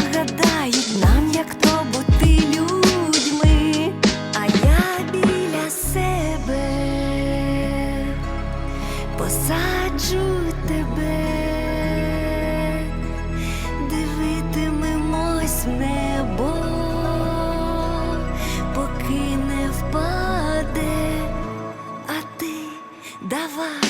нагадають нам, як то бути людьми, а я біля себе. Посаджу тебе, дивитимемось небо, поки не впаде, а ти давай.